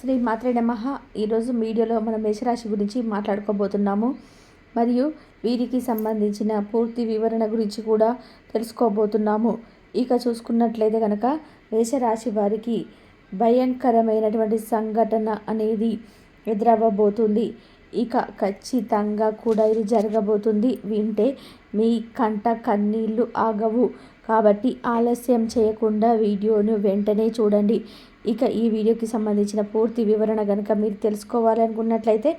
శ్రీ మాత్రే నమ. ఈరోజు వీడియోలో మనం మేషరాశి గురించి మాట్లాడుకోబోతున్నాము. మరియు వీరికి సంబంధించిన పూర్తి వివరణ గురించి కూడా తెలుసుకోబోతున్నాము. ఇక చూసుకున్నట్లయితే కనుక మేషరాశి వారికి భయంకరమైనటువంటి సంఘటన అనేది ఎదురవ్వబోతుంది. ఇక ఖచ్చితంగా కూడా ఇది జరగబోతుంది. వింటే మీ కంట కన్నీళ్ళు ఆగవు. కాబట్టి ఆలస్యం చేయకుండా వీడియోను వెంటనే చూడండి. ఇక ఈ వీడియోకి సంబంధించిన పూర్తి వివరణ కనుక మీరు తెలుసుకోవాలి అనుకున్నట్లయితే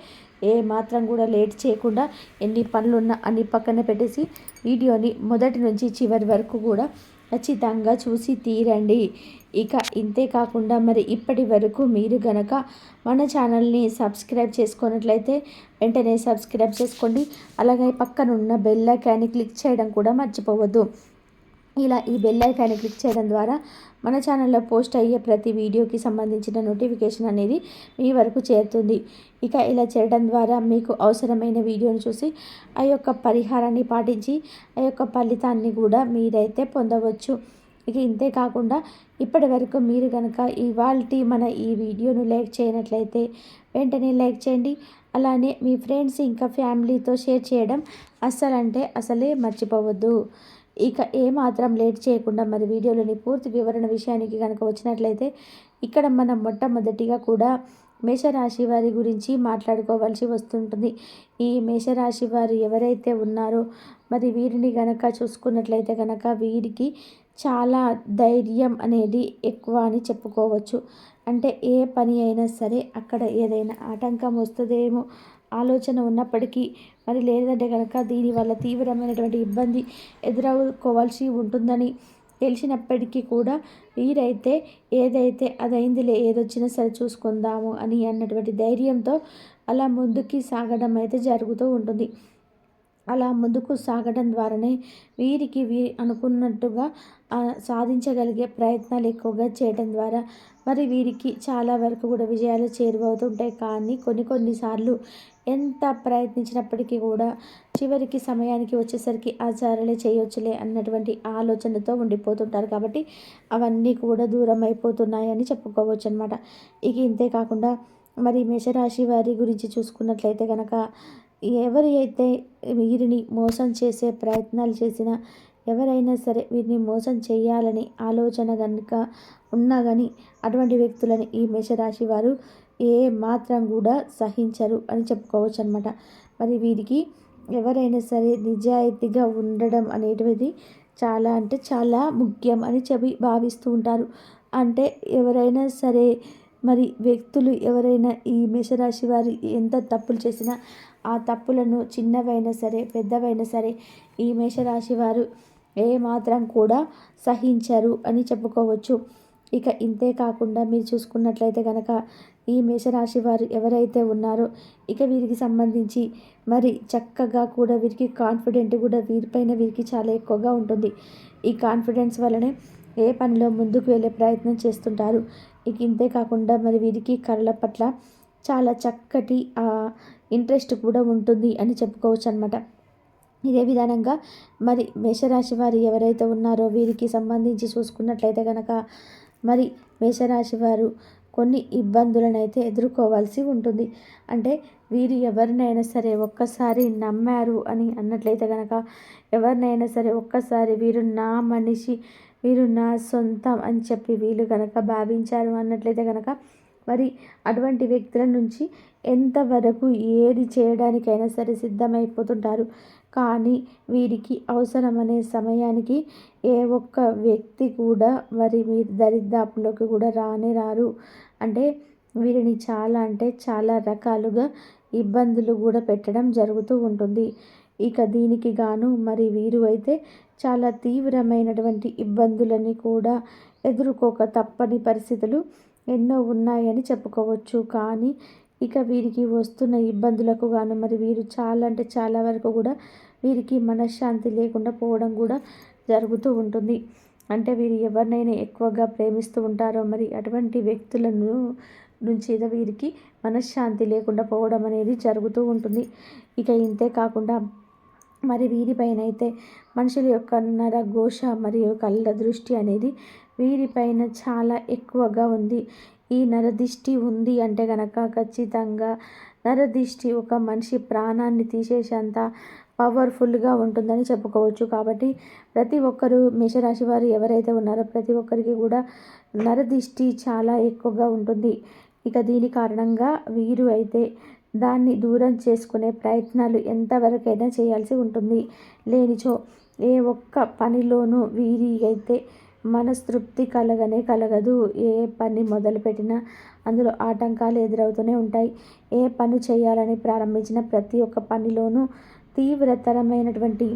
ఏ మాత్రం కూడా లేట్ చేయకుండా ఎన్ని పనులున్నా అన్ని పక్కన పెట్టేసి వీడియోని మొదటి నుంచి చివరి వరకు కూడా ఖచ్చితంగా చూసి తీరండి. ఇక ఇంతే కాకుండా మరి ఇప్పటి వరకు మీరు గనక మన ఛానల్ని సబ్స్క్రైబ్ చేసుకున్నట్లయితే వెంటనే సబ్స్క్రైబ్ చేసుకోండి. అలాగే పక్కనున్న బెల్ ఐకాన్ని క్లిక్ చేయడం కూడా మర్చిపోవద్దు. ఇలా ఈ బెల్ ఐకాన్ని క్లిక్ చేయడం ద్వారా మన ఛానల్లో పోస్ట్ అయ్యే ప్రతి వీడియోకి సంబంధించిన నోటిఫికేషన్ అనేది మీ వరకు చేరుతుంది. ఇక ఇలా చేయడం ద్వారా మీకు అవసరమైన వీడియోను చూసి ఆ యొక్క పరిహారాన్ని పాటించి ఆ యొక్క ఫలితాన్ని కూడా మీరైతే పొందవచ్చు. ఇక ఇంతే కాకుండా ఇప్పటి వరకు మీరు కనుక ఇవాళ మన ఈ వీడియోను లైక్ చేయనట్లయితే వెంటనే లైక్ చేయండి. అలానే మీ ఫ్రెండ్స్ ఇంకా ఫ్యామిలీతో షేర్ చేయడం అస్సలంటే అసలే మర్చిపోవద్దు. ఇక ఏమాత్రం లేట్ చేయకుండా మరి వీడియోలోని పూర్తి వివరణ విషయానికి కనుక వచ్చినట్లయితే ఇక్కడ మనం మొట్టమొదటిగా కూడా మేషరాశి వారి గురించి మాట్లాడుకోవాల్సి వస్తుంటుంది. ఈ మేషరాశి వారు ఎవరైతే ఉన్నారో మరి వీరిని గనక చూసుకున్నట్లయితే కనుక వీరికి చాలా ధైర్యం అనేది ఎక్కువ అని చెప్పుకోవచ్చు. అంటే ఏ పని అయినా సరే అక్కడ ఏదైనా ఆటంకం వస్తుందేమో ఆలోచన ఉన్నప్పటికీ మరి లేదంటే కనుక దీనివల్ల తీవ్రమైనటువంటి ఇబ్బంది ఎదురవుకోవాల్సి ఉంటుందని తెలిసినప్పటికీ కూడా వీరైతే ఏదైతే అదైందిలే ఏదొచ్చినా సరే చూసుకుందాము అని అన్నటువంటి ధైర్యంతో అలా ముందుకి సాగడం అయితే జరుగుతూ ఉంటుంది. అలా ముందుకు సాగడం ద్వారానే వీరికి వీరి అనుకున్నట్టుగా సాధించగలిగే ప్రయత్నాలు ఎక్కువగా చేయడం ద్వారా మరి వీరికి చాలా వరకు కూడా విజయాలు చేరువవుతుంటాయి. కానీ కొన్ని కొన్నిసార్లు ఎంత ప్రయత్నించినప్పటికీ కూడా చివరికి సమయానికి వచ్చేసరికి ఆచారాలే చేయొచ్చులే అన్నటువంటి ఆలోచనతో ఉండిపోతుంటారు. కాబట్టి అవన్నీ కూడా దూరం అయిపోతున్నాయని చెప్పుకోవచ్చు అనమాట ఇక ఇంతే కాకుండా మరి మేషరాశి వారి గురించి చూసుకున్నట్లయితే కనుక ఎవరి అయితే వీరిని మోసం చేసే ప్రయత్నాలు చేసినా ఎవరైనా సరే వీరిని మోసం చేయాలని ఆలోచన కనుక ఉన్నా కానీ అటువంటి వ్యక్తులని ఈ మేషరాశి వారు ఏ మాత్రం కూడా సహించరు అని చెప్పుకోవచ్చు అనమాట మరి వీరికి ఎవరైనా సరే నిజాయితీగా ఉండడం అనేటిది చాలా అంటే చాలా ముఖ్యం అని చెప్పి భావిస్తూ ఉంటారు. అంటే ఎవరైనా సరే మరి వ్యక్తులు ఎవరైనా ఈ మేషరాశి వారు ఎంత తప్పులు చేసినా ఆ తప్పులను చిన్నవైనా సరే పెద్దవైనా సరే ఈ మేషరాశి వారు ఏ మాత్రం కూడా సహించరు అని చెప్పుకోవచ్చు. ఇక ఇంతే కాకుండా మీరు చూసుకున్నట్లయితే కనుక ఈ మేషరాశి వారు ఎవరైతే ఉన్నారో ఇక వీరికి సంబంధించి మరి చక్కగా కూడా వీరికి కాన్ఫిడెంట్ కూడా వీరిపైన వీరికి చాలా ఎక్కువగా ఉంటుంది. ఈ కాన్ఫిడెన్స్ వల్లనే ఏ పనిలో ముందుకు వెళ్ళే ప్రయత్నం చేస్తుంటారు. ఇక ఇంతే కాకుండా మరి వీరికి కళల పట్ల చాలా చక్కటి ఇంట్రెస్ట్ కూడా ఉంటుంది అని చెప్పుకోవచ్చు అనమాట ఇదే విధానంగా మరి మేషరాశి వారు ఎవరైతే ఉన్నారో వీరికి సంబంధించి చూసుకున్నట్లయితే కనుక మరి మేషరాశి వారు కొన్ని ఇబ్బందులను అయితే ఎదుర్కోవాల్సి ఉంటుంది. అంటే వీరు ఎవరినైనా సరే ఒక్కసారి నమ్మారు అని అన్నట్లయితే కనుక ఎవరినైనా సరే ఒక్కసారి వీరు నా మనిషి వీరు నా సొంతం అని చెప్పి వీళ్ళు కనుక భావించారు అన్నట్లయితే కనుక మరి అటువంటి వ్యక్తుల నుంచి ఎంతవరకు ఏది చేయడానికైనా సరే సిద్ధమైపోతుంటారు. కానీ వీరికి అవసరమనే సమయానికి ఏ ఒక్క వ్యక్తి కూడా మరి వీరి దరిదాపులోకి కూడా రానే రారు. అంటే వీరిని చాలా అంటే చాలా రకాలుగా ఇబ్బందులు కూడా పెట్టడం జరుగుతూ ఉంటుంది. ఇక దీనికి గాను మరి వీరు అయితే చాలా తీవ్రమైనటువంటి ఇబ్బందులని కూడా ఎదుర్కోక తప్పని పరిస్థితులు ఎన్నో ఉన్నాయని చెప్పుకోవచ్చు. కానీ ఇక వీరికి వస్తున్న ఇబ్బందులకు గాను మరి వీరు చాలా అంటే చాలా వరకు కూడా వీరికి మనశ్శాంతి లేకుండా పోవడం కూడా జరుగుతూ ఉంటుంది. అంటే వీరు ఎవరినైనా ఎక్కువగా ప్రేమిస్తూ ఉంటారో మరి అటువంటి వ్యక్తులను నుంచి వీరికి మనశ్శాంతి లేకుండా పోవడం అనేది జరుగుతూ ఉంటుంది. ఇక ఇంతే కాకుండా మరి వీరిపైన అయితే మనుషుల యొక్క నరఘోష మరియు కళ్ళ దృష్టి అనేది వీరిపైన చాలా ఎక్కువగా ఉంది. ఈ నరదిష్టి ఉంది అంటే కనుక ఖచ్చితంగా నరదిష్టి ఒక మనిషి ప్రాణాన్ని తీసేసేంత పవర్ఫుల్గా ఉంటుందని చెప్పుకోవచ్చు. కాబట్టి ప్రతి ఒక్కరూ మేషరాశి వారు ఎవరైతే ఉన్నారో ప్రతి ఒక్కరికి కూడా నరదిష్టి చాలా ఎక్కువగా ఉంటుంది. ఇక దీని కారణంగా వీరు అయితే దాన్ని దూరం చేసుకునే ప్రయత్నాలు ఎంతవరకైనా చేయాల్సి ఉంటుంది. లేనిచో ఏ ఒక్క పనిలోనూ వీరి అయితే మనస్తృప్తి కలగనే కలగదు. ఏ పని మొదలుపెట్టినా అందులో ఆటంకాలు ఎదురవుతూనే ఉంటాయి. ఏ పని చేయాలని ప్రారంభించిన ప్రతి ఒక్క పనిలోనూ తీవ్రతరమైనటువంటి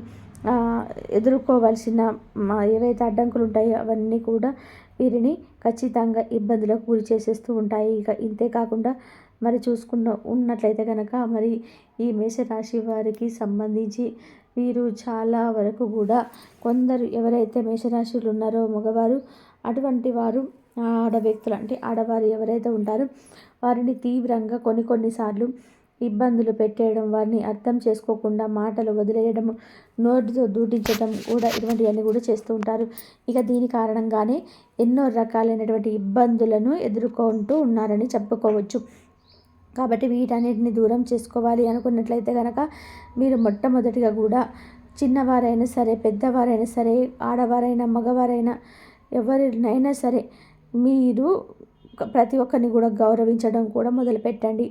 ఎదుర్కోవాల్సిన ఏవైతే అడ్డంకులు ఉంటాయో అవన్నీ కూడా వీరిని ఖచ్చితంగా ఇబ్బందులకు గురి చేసేస్తూ ఉంటాయి. ఇక ఇంతే కాకుండా మరి చూసుకున్న ఉన్నట్లయితే కనుక మరి ఈ మేషరాశి వారికి సంబంధించి వీరు చాలా వరకు కూడా కొందరు ఎవరైతే మేషరాశులు ఉన్నారో మగవారు అటువంటి వారు ఆడ వ్యక్తులు అంటే ఆడవారు ఎవరైతే ఉంటారో వారిని తీవ్రంగా కొన్ని కొన్నిసార్లు ఇబ్బందులు పెట్టేయడం వారిని అర్థం చేసుకోకుండా మాటలు వదిలేయడం నోటితో దూటించడం కూడా ఇటువంటివన్నీ కూడా చేస్తూ ఉంటారు. ఇక దీని కారణంగానే ఎన్నో రకాలైనటువంటి ఇబ్బందులను ఎదుర్కొంటూ ఉన్నారని చెప్పుకోవచ్చు. కాబట్టి వీటన్నిటిని దూరం చేసుకోవాలి అనుకున్నట్లయితే కనుక మీరు మొట్టమొదటిగా కూడా చిన్నవారైనా సరే పెద్దవారైనా సరే ఆడవారైనా మగవారైనా ఎవరినైనా సరే మీరు ప్రతి ఒక్కరిని కూడా గౌరవించడం కూడా మొదలుపెట్టండి.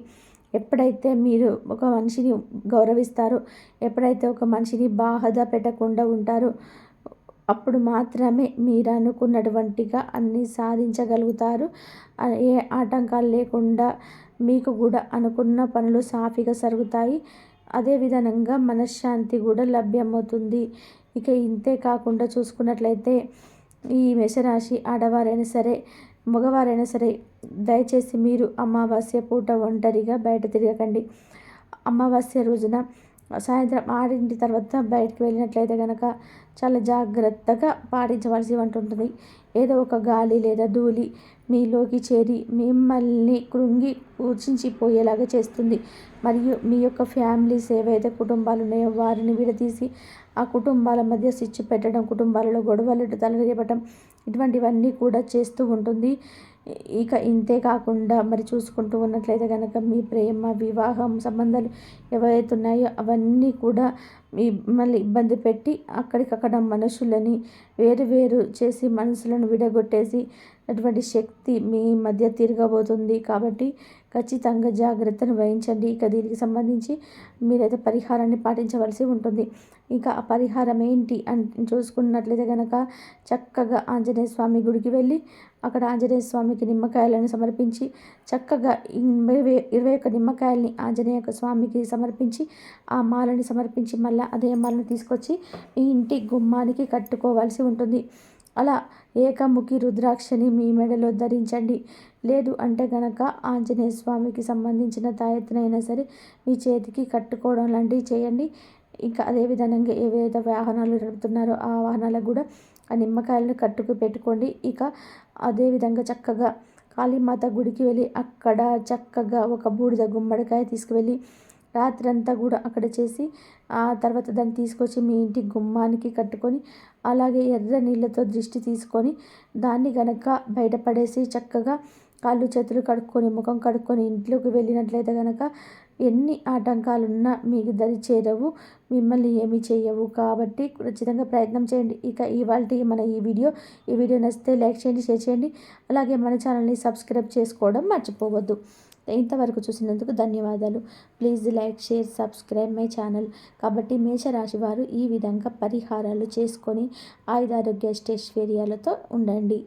ఎప్పుడైతే మీరు ఒక మనిషిని గౌరవిస్తారో ఎప్పుడైతే ఒక మనిషిని బాధ పెట్టకుండా ఉంటారో అప్పుడు మాత్రమే మీరు అనుకున్నటువంటిగా అన్నీ సాధించగలుగుతారు. ఏ ఆటంకాలు లేకుండా మీకు కూడా అనుకున్న పనులు సాఫీగా జరుగుతాయి. అదేవిధంగా మనశ్శాంతి కూడా లభ్యమవుతుంది. ఇక ఇంతే కాకుండా చూసుకున్నట్లయితే ఈ మేషరాశి ఆడవారైనా సరే మగవారైనా సరే దయచేసి మీరు అమావాస్య పూట ఒంటరిగా బయట తిరగకండి. అమావాస్య రోజున సాయంత్రం ఆడింటి తర్వాత బయటకు వెళ్ళినట్లయితే కనుక చాలా జాగ్రత్తగా పాటించవలసి ఉంటుంది ఏదో ఒక గాలి లేదా ధూళి మీలోకి చేరి మిమ్మల్ని కృంగి కూర్చించిపోయేలాగా చేస్తుంది. మరియు మీ యొక్క ఫ్యామిలీస్ ఏవైతే కుటుంబాలు ఉన్నాయో వారిని విడదీసి ఆ కుటుంబాల మధ్య స్విచ్ పెట్టడం కుటుంబాలలో గొడవలు తలరేపటం ఇటువంటివన్నీ కూడా చేస్తూ ఉంటుంది. ఇక ఇంతే కాకుండా మరి చూసుకుంటూ ఉన్నట్లయితే కనుక మీ ప్రేమ వివాహం సంబంధాలు ఏవైతే ఉన్నాయో అవన్నీ కూడా మిమ్మల్ని ఇబ్బంది పెట్టి అక్కడికక్కడ మనుషులని వేరు వేరు చేసి మనసులను విడగొట్టేసి అటువంటి శక్తి మీ మధ్య తిరగబోతుంది. కాబట్టి ఖచ్చితంగా జాగ్రత్తను వహించండి. ఇక దీనికి సంబంధించి మీరైతే పరిహారాన్ని పాటించవలసి ఉంటుంది. ఇంకా ఆ పరిహారం ఏంటి అని చూసుకున్నట్లయితే కనుక చక్కగా ఆంజనేయ స్వామి గుడికి వెళ్ళి అక్కడ ఆంజనేయ స్వామికి నిమ్మకాయలను సమర్పించి చక్కగా ఇరవై ఇరవై ఒక్క నిమ్మకాయలని ఆంజనేయ స్వామికి సమర్పించి ఆ మాలని సమర్పించి మళ్ళీ అదే మాలను తీసుకొచ్చి మీ ఇంటి గుమ్మానికి కట్టుకోవాల్సి ఉంటుంది. అలా ఏకముఖి రుద్రాక్షని మీ మెడలో ధరించండి. లేదు అంటే గనక ఆంజనేయ స్వామికి సంబంధించిన తాయెత్తునైనా సరే మీ చేతికి కట్టుకోవడం లాంటివి చేయండి. ఇంకా అదేవిధంగా ఏవైతే వాహనాలు నడుపుతున్నారో ఆ వాహనాలకు కూడా ఆ నిమ్మకాయలను కట్టుకు పెట్టుకోండి. ఇక అదేవిధంగా చక్కగా కాళీమాత గుడికి వెళ్ళి అక్కడ చక్కగా ఒక బూడిద గుమ్మడికాయ తీసుకువెళ్ళి రాత్రంతా కూడా అక్కడ చేసి ఆ తర్వాత దాన్ని తీసుకొచ్చి మీ ఇంటి గుమ్మానికి కట్టుకొని అలాగే ఎర్ర నీళ్ళతో దృష్టి తీసుకొని దాన్ని గనక బయటపడేసి చక్కగా కాళ్ళు చేతులు కడుక్కొని ముఖం కడుక్కొని ఇంట్లోకి వెళ్ళినట్లయితే కనుక ఎన్ని ఆటంకాలున్నా మీకు దరి చేరవు మిమ్మల్ని ఏమీ చేయవు కాబట్టి ఖచ్చితంగా ప్రయత్నం చేయండి. ఇక ఇవాళ మన ఈ వీడియో. ఈ వీడియో నచ్చితే లైక్ చేయండి షేర్ చేయండి. అలాగే మన ఛానల్ని సబ్స్క్రైబ్ చేసుకోవడం మర్చిపోవద్దు. ఇంతవరకు చూసినందుకు ధన్యవాదాలు. Please like share subscribe my channel. కాబట్టి మేషరాశి వారు ఈ విధంగా పరిహారాలు చేసుకొని ఆయుధారోగ్య స్టేశ్వర్యాలతో ఉండండి.